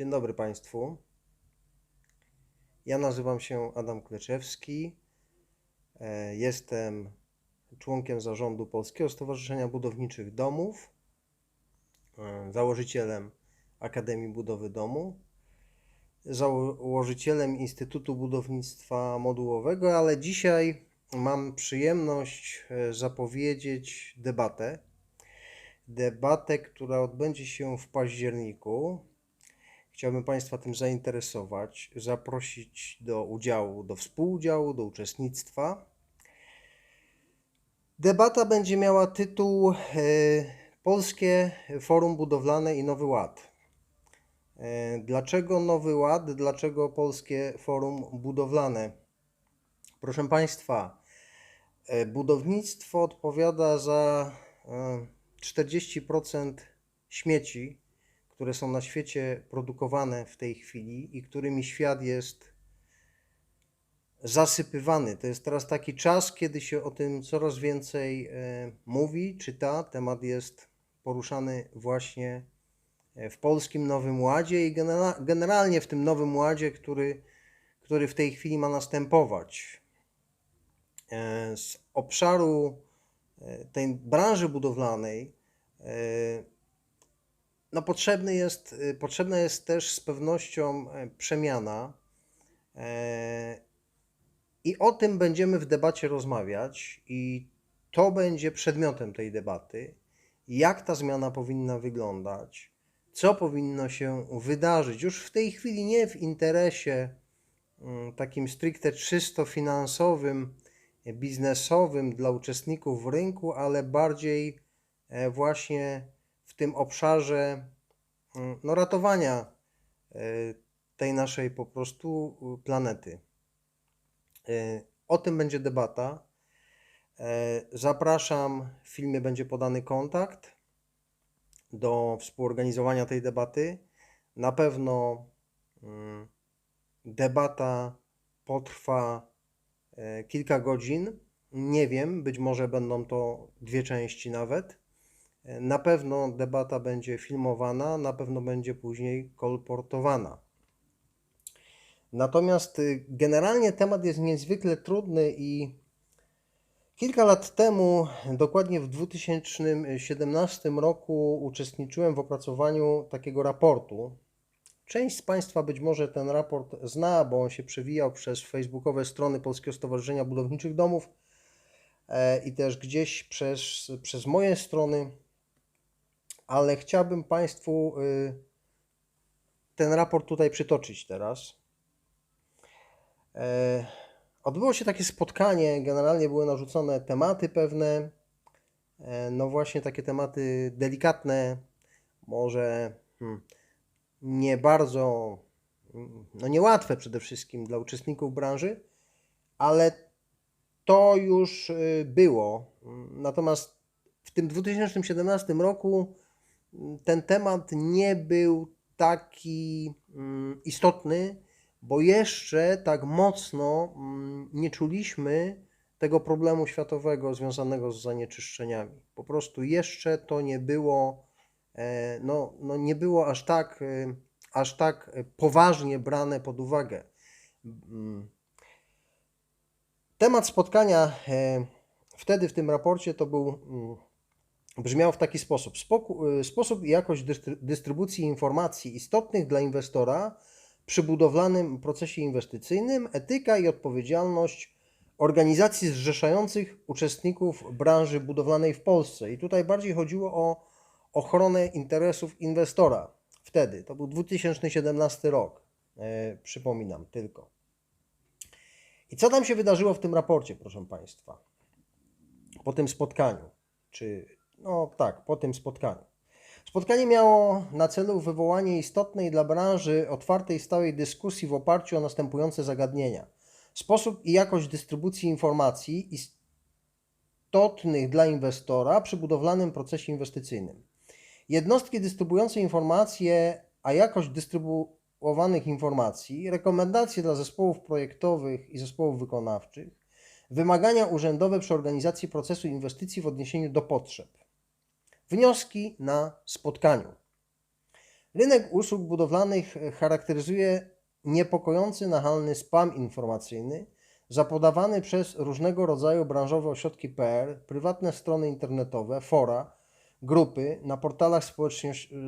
Dzień dobry Państwu. Ja nazywam się Adam Kleczewski. E, Jestem członkiem zarządu Polskiego Stowarzyszenia Budowniczych Domów, e, założycielem Akademii Budowy Domu, założycielem Instytutu Budownictwa Modułowego, ale dzisiaj mam przyjemność e, zapowiedzieć debatę. Debatę, która odbędzie się w październiku. Chciałbym Państwa tym zainteresować, zaprosić do udziału, do współudziału, do uczestnictwa. Debata będzie miała tytuł e, Polskie Forum Budowlane i Nowy Ład. E, Dlaczego Nowy Ład? Dlaczego Polskie Forum Budowlane? Proszę Państwa, e, budownictwo odpowiada za e, 40% śmieci, które są na świecie produkowane w tej chwili i którymi świat jest zasypywany. To jest teraz taki czas, kiedy się o tym coraz więcej e, mówi, czyta. Temat jest poruszany właśnie e, w polskim Nowym Ładzie i genera- generalnie w tym Nowym Ładzie, który, który w tej chwili ma następować. E, Z obszaru tej branży budowlanej no potrzebny jest, y, potrzebna jest też z pewnością e, przemiana. e, I o tym będziemy w debacie rozmawiać, i to będzie przedmiotem tej debaty. Jak ta zmiana powinna wyglądać, co powinno się wydarzyć już w tej chwili, nie w interesie mm, takim stricte czysto finansowym, biznesowym dla uczestników rynku, ale bardziej e, właśnie tym obszarze mm, no, ratowania e, tej naszej po prostu planety. E, O tym będzie debata. E, Zapraszam, w filmie będzie podany kontakt do współorganizowania tej debaty. Na pewno mm, debata potrwa kilka godzin. Nie wiem, być może będą to dwie części nawet. Na pewno debata będzie filmowana, na pewno będzie później kolportowana. Natomiast y, generalnie temat jest niezwykle trudny i kilka lat temu, dokładnie w 2017 roku, uczestniczyłem w opracowaniu takiego raportu. Część z Państwa być może ten raport zna, bo on się przewijał przez facebookowe strony Polskiego Stowarzyszenia Budowniczych Domów e, i też gdzieś przez, przez moje strony, ale chciałbym Państwu y, ten raport tutaj przytoczyć teraz. E, Odbyło się takie spotkanie, generalnie były narzucone tematy pewne, e, no właśnie takie tematy delikatne, może hmm, nie bardzo, no niełatwe przede wszystkim dla uczestników branży, ale to już y, było. Natomiast w tym 2017 roku ten temat nie był taki mm, istotny, bo jeszcze tak mocno mm, nie czuliśmy tego problemu światowego związanego z zanieczyszczeniami. Po prostu jeszcze to nie było, e, no, no nie było aż tak, e, aż tak poważnie brane pod uwagę. Mm. Temat spotkania e, wtedy w tym raporcie to był, brzmiał w taki sposób: e, sposób i jakość dystry- dystrybucji informacji istotnych dla inwestora przy budowlanym procesie inwestycyjnym, etyka i odpowiedzialność organizacji zrzeszających uczestników branży budowlanej w Polsce. I tutaj bardziej chodziło o ochronę interesów inwestora. Wtedy, to był 2017 rok, e, przypominam tylko. I co tam się wydarzyło w tym raporcie, proszę Państwa? Po tym spotkaniu, czy no tak, po tym spotkaniu. Spotkanie miało na celu wywołanie istotnej dla branży otwartej stałej dyskusji w oparciu o następujące zagadnienia: sposób i jakość dystrybucji informacji istotnych dla inwestora przy budowlanym procesie inwestycyjnym. Jednostki dystrybuujące informacje, a jakość dystrybuowanych informacji, rekomendacje dla zespołów projektowych i zespołów wykonawczych, wymagania urzędowe przy organizacji procesu inwestycji w odniesieniu do potrzeb. Wnioski na spotkaniu. Rynek usług budowlanych charakteryzuje niepokojący nachalny spam informacyjny zapodawany przez różnego rodzaju branżowe ośrodki PR, prywatne strony internetowe, fora, grupy na portalach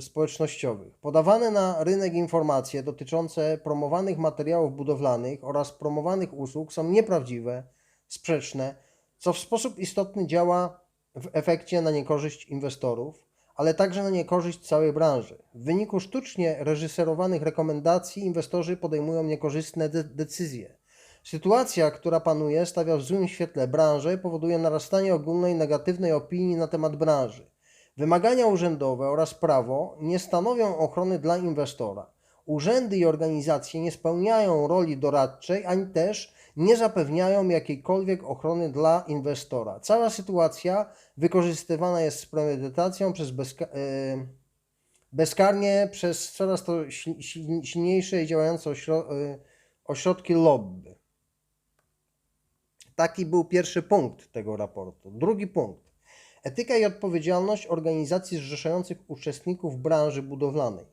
społecznościowych. Podawane na rynek informacje dotyczące promowanych materiałów budowlanych oraz promowanych usług są nieprawdziwe, sprzeczne, co w sposób istotny działa w efekcie na niekorzyść inwestorów, ale także na niekorzyść całej branży. W wyniku sztucznie reżyserowanych rekomendacji inwestorzy podejmują niekorzystne de- decyzje. Sytuacja, która panuje, stawia w złym świetle branżę, powoduje narastanie ogólnej negatywnej opinii na temat branży. Wymagania urzędowe oraz prawo nie stanowią ochrony dla inwestora. Urzędy i organizacje nie spełniają roli doradczej, ani też nie zapewniają jakiejkolwiek ochrony dla inwestora. Cała sytuacja wykorzystywana jest z premedytacją przez bezka- e, bezkarnie przez coraz to sil- sil- silniejsze i działające ośro- e, ośrodki lobby. Taki był pierwszy punkt tego raportu. Drugi punkt. Etyka i odpowiedzialność organizacji zrzeszających uczestników branży budowlanej.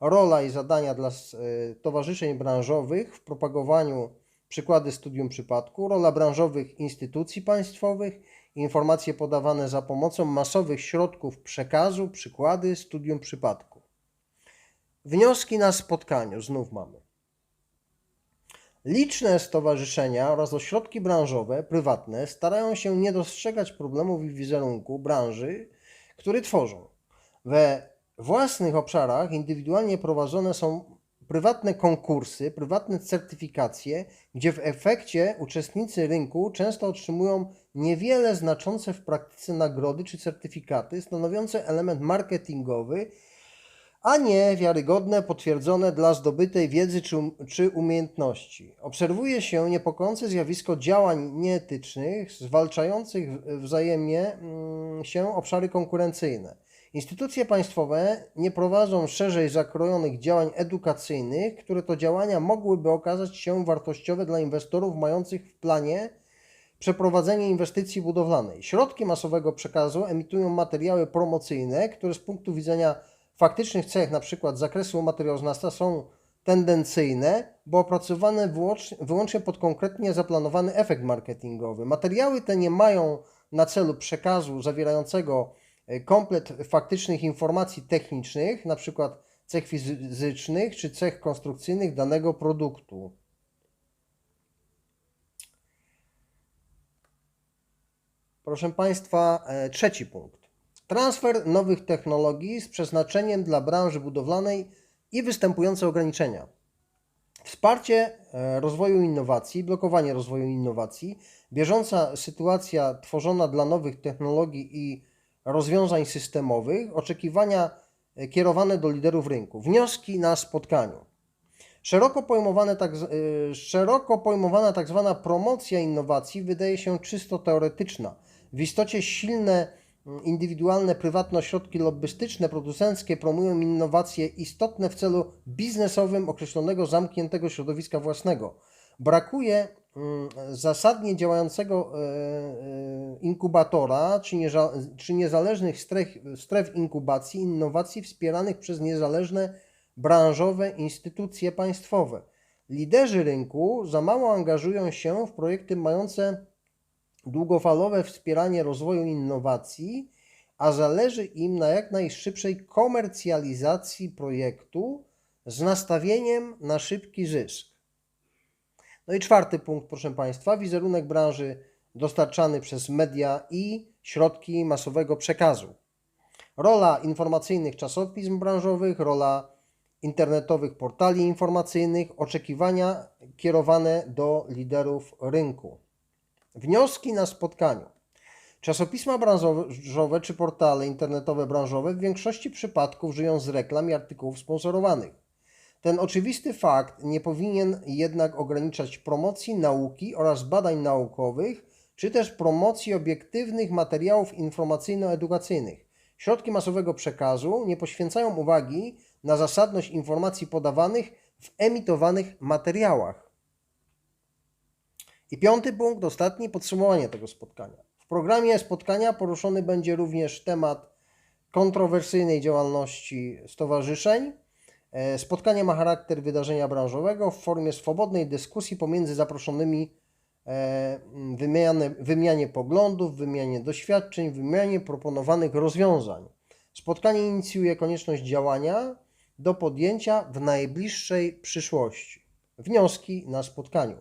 Rola i zadania dla s- e, branżowych w propagowaniu przykłady studium przypadku, rola branżowych instytucji państwowych, informacje podawane za pomocą masowych środków przekazu, przykłady studium przypadku. Wnioski na spotkaniu znów mamy. Liczne stowarzyszenia oraz ośrodki branżowe, prywatne starają się nie dostrzegać problemów i wizerunku branży, który tworzą. We własnych obszarach indywidualnie prowadzone są prywatne konkursy, prywatne certyfikacje, gdzie w efekcie uczestnicy rynku często otrzymują niewiele znaczące w praktyce nagrody czy certyfikaty stanowiące element marketingowy a nie wiarygodne, potwierdzone dla zdobytej wiedzy czy, um- czy umiejętności. Obserwuje się niepokojące zjawisko działań nieetycznych, zwalczających wzajemnie mm, się obszary konkurencyjne. Instytucje państwowe nie prowadzą szerzej zakrojonych działań edukacyjnych, które to działania mogłyby okazać się wartościowe dla inwestorów mających w planie przeprowadzenie inwestycji budowlanej. Środki masowego przekazu emitują materiały promocyjne, które z punktu widzenia faktycznych cech, np. zakresu materiałoznawstwa, są tendencyjne, bo opracowane wyłącznie, pod konkretnie zaplanowany efekt marketingowy. Materiały te nie mają na celu przekazu zawierającego komplet faktycznych informacji technicznych, np. cech fizycznych czy cech konstrukcyjnych danego produktu. Proszę Państwa, e, trzeci punkt. Transfer nowych technologii z przeznaczeniem dla branży budowlanej i występujące ograniczenia. Wsparcie e, rozwoju innowacji, blokowanie rozwoju innowacji, bieżąca sytuacja tworzona dla nowych technologii i rozwiązań systemowych, oczekiwania e, kierowane do liderów rynku, wnioski na spotkaniu. Szeroko, pojmowane tak, y, szeroko pojmowana tak zwana promocja innowacji wydaje się czysto teoretyczna. W istocie silne, indywidualne, prywatne ośrodki lobbystyczne, producenckie promują innowacje istotne w celu biznesowym określonego zamkniętego środowiska własnego. Brakuje zasadnie działającego e, e, inkubatora czy, niezależnych stref inkubacji innowacji wspieranych przez niezależne branżowe instytucje państwowe. Liderzy rynku za mało angażują się w projekty mające długofalowe wspieranie rozwoju innowacji, a zależy im na jak najszybszej komercjalizacji projektu z nastawieniem na szybki zysk. No i czwarty punkt, proszę Państwa, wizerunek branży dostarczany przez media i środki masowego przekazu. Rola informacyjnych czasopism branżowych, rola internetowych portali informacyjnych, oczekiwania kierowane do liderów rynku. Wnioski na spotkaniu. Czasopisma branżowe czy portale internetowe branżowe w większości przypadków żyją z reklam i artykułów sponsorowanych. Ten oczywisty fakt nie powinien jednak ograniczać promocji nauki oraz badań naukowych, czy też promocji obiektywnych materiałów informacyjno-edukacyjnych. Środki masowego przekazu nie poświęcają uwagi na zasadność informacji podawanych w emitowanych materiałach. I piąty punkt, ostatni, podsumowanie tego spotkania. W programie spotkania poruszony będzie również temat kontrowersyjnej działalności stowarzyszeń Spotkanie ma charakter wydarzenia branżowego w formie swobodnej dyskusji pomiędzy zaproszonymi e, wymiany, wymianie poglądów, wymianie doświadczeń, wymianie proponowanych rozwiązań. Spotkanie inicjuje konieczność działania do podjęcia w najbliższej przyszłości. Wnioski na spotkaniu.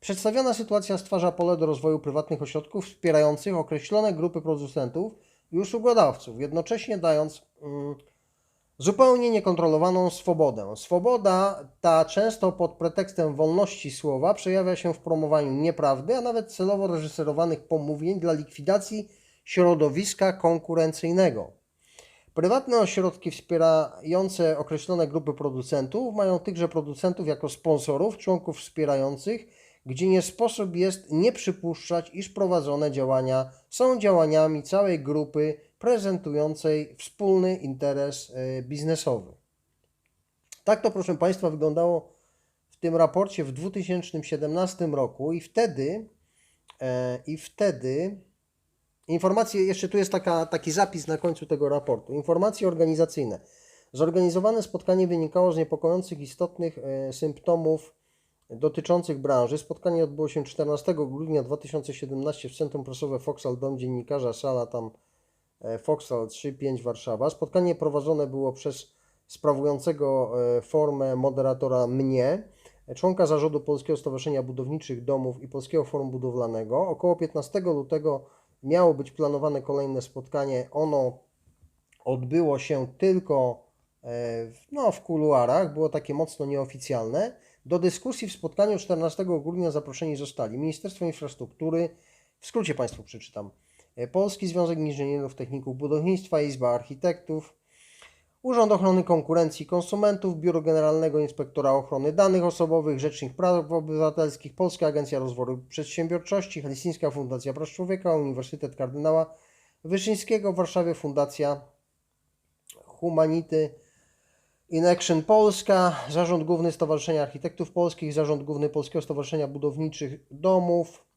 Przedstawiona sytuacja stwarza pole do rozwoju prywatnych ośrodków wspierających określone grupy producentów i usługodawców, jednocześnie dając mm, zupełnie niekontrolowaną swobodę. Swoboda ta często pod pretekstem wolności słowa przejawia się w promowaniu nieprawdy, a nawet celowo reżyserowanych pomówień dla likwidacji środowiska konkurencyjnego. Prywatne ośrodki wspierające określone grupy producentów mają tychże producentów jako sponsorów, członków wspierających, gdzie nie sposób jest nie przypuszczać, iż prowadzone działania są działaniami całej grupy prezentującej wspólny interes e, biznesowy. Tak to, proszę Państwa, wyglądało w tym raporcie w 2017 roku i wtedy, e, i wtedy informacje, jeszcze tu jest taka, taki zapis na końcu tego raportu, informacje organizacyjne. Zorganizowane spotkanie wynikało z niepokojących istotnych e, symptomów dotyczących branży. Spotkanie odbyło się 14 grudnia 2017 w Centrum Prasowe Foxal, Dom Dziennikarza, sala tam Foxal 3.5 Warszawa. Spotkanie prowadzone było przez sprawującego e, formę moderatora mnie, członka zarządu Polskiego Stowarzyszenia Budowniczych Domów i Polskiego Forum Budowlanego. Około 15 lutego miało być planowane kolejne spotkanie. Ono odbyło się tylko e, no, w kuluarach, było takie mocno nieoficjalne. Do dyskusji w spotkaniu 14 grudnia zaproszeni zostali Ministerstwo Infrastruktury, w skrócie Państwu przeczytam, e, Polski Związek Inżynierów Techników Budownictwa, Izba Architektów, Urząd Ochrony Konkurencji i Konsumentów, Biuro Generalnego Inspektora Ochrony Danych Osobowych, Rzecznik Praw Obywatelskich, Polska Agencja Rozwoju Przedsiębiorczości, Helsińska Fundacja Praw Człowieka, Uniwersytet Kardynała Wyszyńskiego w Warszawie, Fundacja Humanity In Action Polska, Zarząd Główny Stowarzyszenia Architektów Polskich, Zarząd Główny Polskiego Stowarzyszenia Budowniczych Domów, e,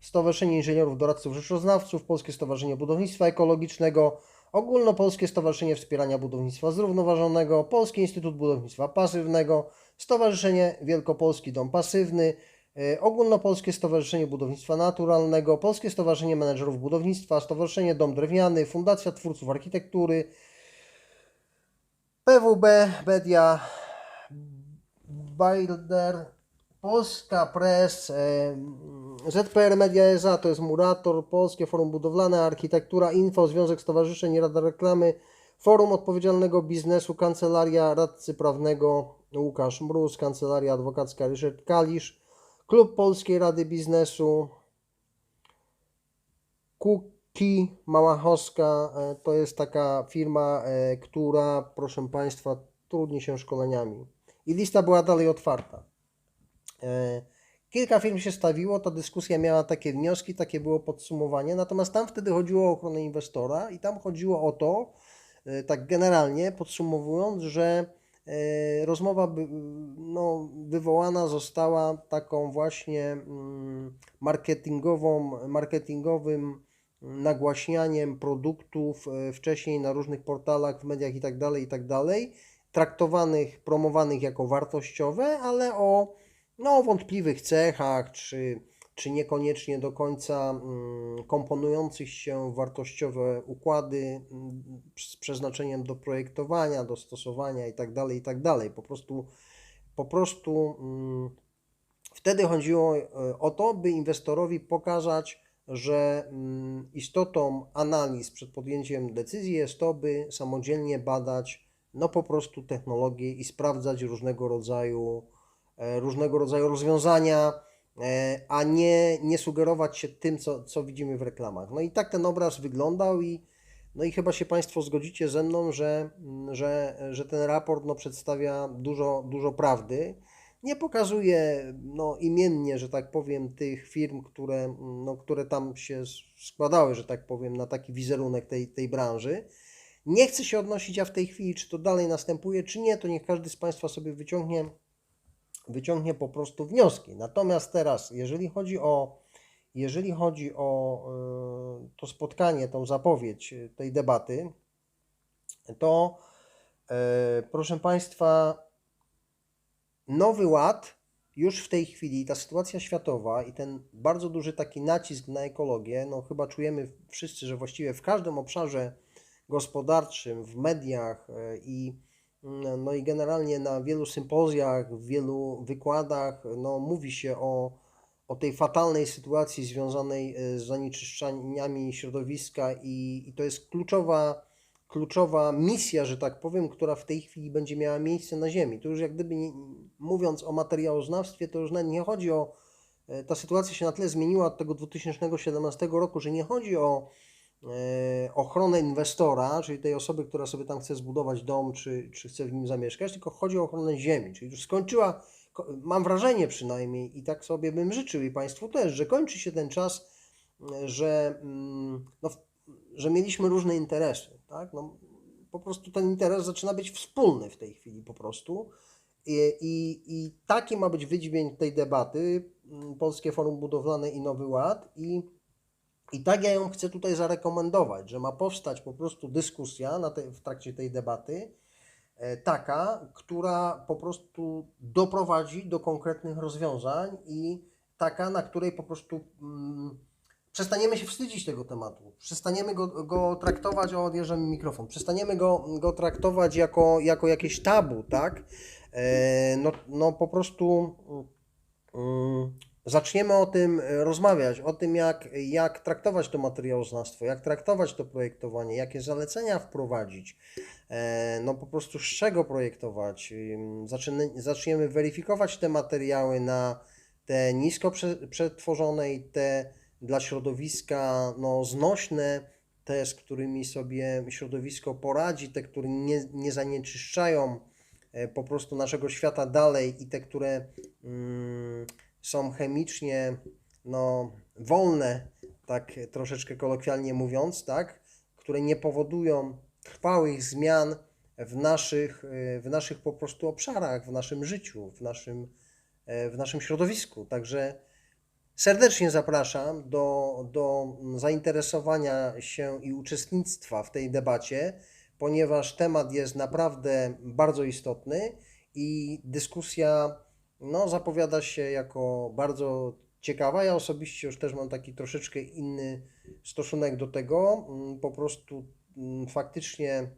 Stowarzyszenie Inżynierów Doradców Rzeczoznawców, Polskie Stowarzyszenie Budownictwa Ekologicznego, Ogólnopolskie Stowarzyszenie Wspierania Budownictwa Zrównoważonego, Polski Instytut Budownictwa Pasywnego, Stowarzyszenie Wielkopolski Dom Pasywny, e, Ogólnopolskie Stowarzyszenie Budownictwa Naturalnego, Polskie Stowarzyszenie Menedżerów Budownictwa, Stowarzyszenie Dom Drewniany, Fundacja Twórców Architektury, PWB, Media, Builder, Polska Press, ZPR Media SA, to jest Murator, Polskie Forum Budowlane, Architektura Info, Związek Stowarzyszeń, Rada Reklamy, Forum Odpowiedzialnego Biznesu, Kancelaria Radcy Prawnego Łukasz Mróz, Kancelaria Adwokacka Ryszard Kalisz, Klub Polskiej Rady Biznesu, Kuki Małachowska e, to jest taka firma, e, która, proszę Państwa, trudni się szkoleniami. I lista była dalej otwarta. E, Kilka firm się stawiło, ta dyskusja miała takie wnioski, takie było podsumowanie, natomiast tam wtedy chodziło o ochronę inwestora i tam chodziło o to, e, tak generalnie podsumowując, że e, rozmowa no, wywołana została taką właśnie mm, marketingową, marketingowym nagłaśnianiem produktów wcześniej na różnych portalach, w mediach i tak dalej, i tak traktowanych, promowanych jako wartościowe, ale o no, wątpliwych cechach, czy, czy niekoniecznie do końca mm, komponujących się wartościowe układy mm, z przeznaczeniem do projektowania, do stosowania i tak dalej, i tak. Po prostu, po prostu mm, wtedy chodziło e, o to, by inwestorowi pokazać, że istotą analiz przed podjęciem decyzji jest to, by samodzielnie badać no po prostu technologię i sprawdzać różnego rodzaju różnego rodzaju rozwiązania, e, a nie, nie sugerować się tym, co, co widzimy w reklamach. No i tak ten obraz wyglądał i, no i chyba się Państwo zgodzicie ze mną, że, mm, że, że ten raport no, przedstawia dużo, dużo prawdy. Nie pokazuje no, imiennie, że tak powiem, tych firm, które, mm, no, które tam się składały, że tak powiem, na taki wizerunek tej, tej branży. Nie chcę się odnosić ja w tej chwili, czy to dalej następuje, czy nie, to niech każdy z Państwa sobie wyciągnie wyciągnie po prostu wnioski. Natomiast teraz, jeżeli chodzi o, jeżeli chodzi o e, to spotkanie, tą zapowiedź e, tej debaty, to e, proszę Państwa, Nowy Ład już w tej chwili, ta sytuacja światowa i ten bardzo duży taki nacisk na ekologię, no chyba czujemy wszyscy, że właściwie w każdym obszarze gospodarczym, w mediach i, no i generalnie na wielu sympozjach, w wielu wykładach, no mówi się o, o tej fatalnej sytuacji związanej e, z zanieczyszczeniami środowiska i, i to jest kluczowa kluczowa misja, że tak powiem, która w tej chwili będzie miała miejsce na Ziemi. To już jak gdyby nie, mówiąc o materiałoznawstwie, to już nie chodzi o. e, Ta sytuacja się na tyle zmieniła od tego 2017 roku, że nie chodzi o ochronę inwestora, czyli tej osoby, która sobie tam chce zbudować dom, czy, czy chce w nim zamieszkać, tylko chodzi o ochronę ziemi, czyli już skończyła, ko- mam wrażenie przynajmniej, i tak sobie bym życzył, i Państwu też, że kończy się ten czas, e, że, mm, no, że mieliśmy różne interesy, tak? No, po prostu ten interes zaczyna być wspólny w tej chwili po prostu. I, i, I taki ma być wydźwięk tej debaty, mm, Polskie Forum Budowlane i Nowy Ład. I, i tak ja ją chcę tutaj zarekomendować, że ma powstać po prostu dyskusja na te, w trakcie tej debaty, e, taka, która po prostu doprowadzi do konkretnych rozwiązań i taka, na której po prostu mm, przestaniemy się wstydzić tego tematu, przestaniemy go, go traktować, o odjeżdżam mi mikrofon, przestaniemy go, go traktować jako, jako jakieś tabu, tak? E, no, no po prostu mm, zaczniemy o tym e, rozmawiać, o tym jak, jak traktować to materiałoznawstwo, jak traktować to projektowanie, jakie zalecenia wprowadzić, e, no po prostu z czego projektować. Zaczniemy weryfikować te materiały na te nisko prze- przetworzone i te dla środowiska no, znośne, te, z którymi sobie środowisko poradzi, te, które nie, nie zanieczyszczają e, po prostu naszego świata dalej i te, które mm, są chemicznie no, wolne, tak troszeczkę kolokwialnie mówiąc, tak, które nie powodują trwałych zmian w naszych, w naszych po prostu obszarach, w naszym życiu, w naszym, w naszym środowisku. Także serdecznie zapraszam do, do zainteresowania się i uczestnictwa w tej debacie, ponieważ temat jest naprawdę bardzo istotny i dyskusja no, zapowiada się jako bardzo ciekawa. Ja osobiście już też mam taki troszeczkę inny stosunek do tego. Mm, Po prostu mm, faktycznie,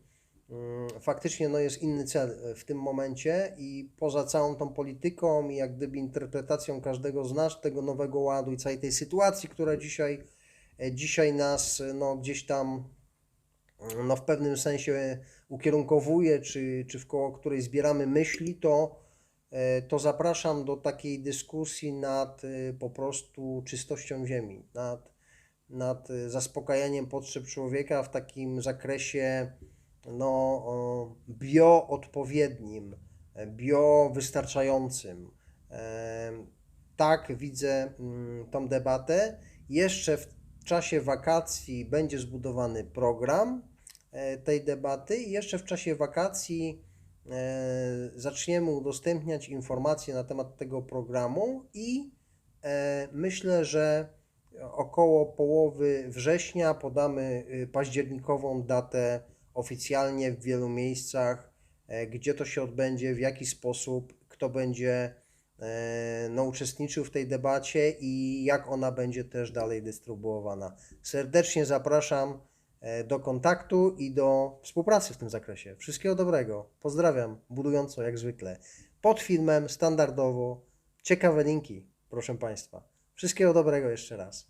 mm, faktycznie no, jest inny cel w tym momencie i poza całą tą polityką i jak gdyby interpretacją każdego z nas tego nowego ładu i całej tej sytuacji, która dzisiaj, e, dzisiaj nas no, gdzieś tam no, w pewnym sensie ukierunkowuje, czy, czy w koło której zbieramy myśli, to, e, to zapraszam do takiej dyskusji nad e, po prostu czystością ziemi, nad, nad e, zaspokajaniem potrzeb człowieka w takim zakresie no, bioodpowiednim, e, biowystarczającym. E, Tak widzę mm, tą debatę. Jeszcze w czasie wakacji będzie zbudowany program e, tej debaty i jeszcze w czasie wakacji e, zaczniemy udostępniać informacje na temat tego programu i e, myślę, że około połowy września podamy y, październikową datę oficjalnie w wielu miejscach, e, gdzie to się odbędzie, w jaki sposób, kto będzie e, no, uczestniczył w tej debacie i jak ona będzie też dalej dystrybuowana. Serdecznie zapraszam e, do kontaktu i do współpracy w tym zakresie. Wszystkiego dobrego. Pozdrawiam, budująco jak zwykle. Pod filmem standardowo ciekawe linki, proszę Państwa. Wszystkiego dobrego jeszcze raz.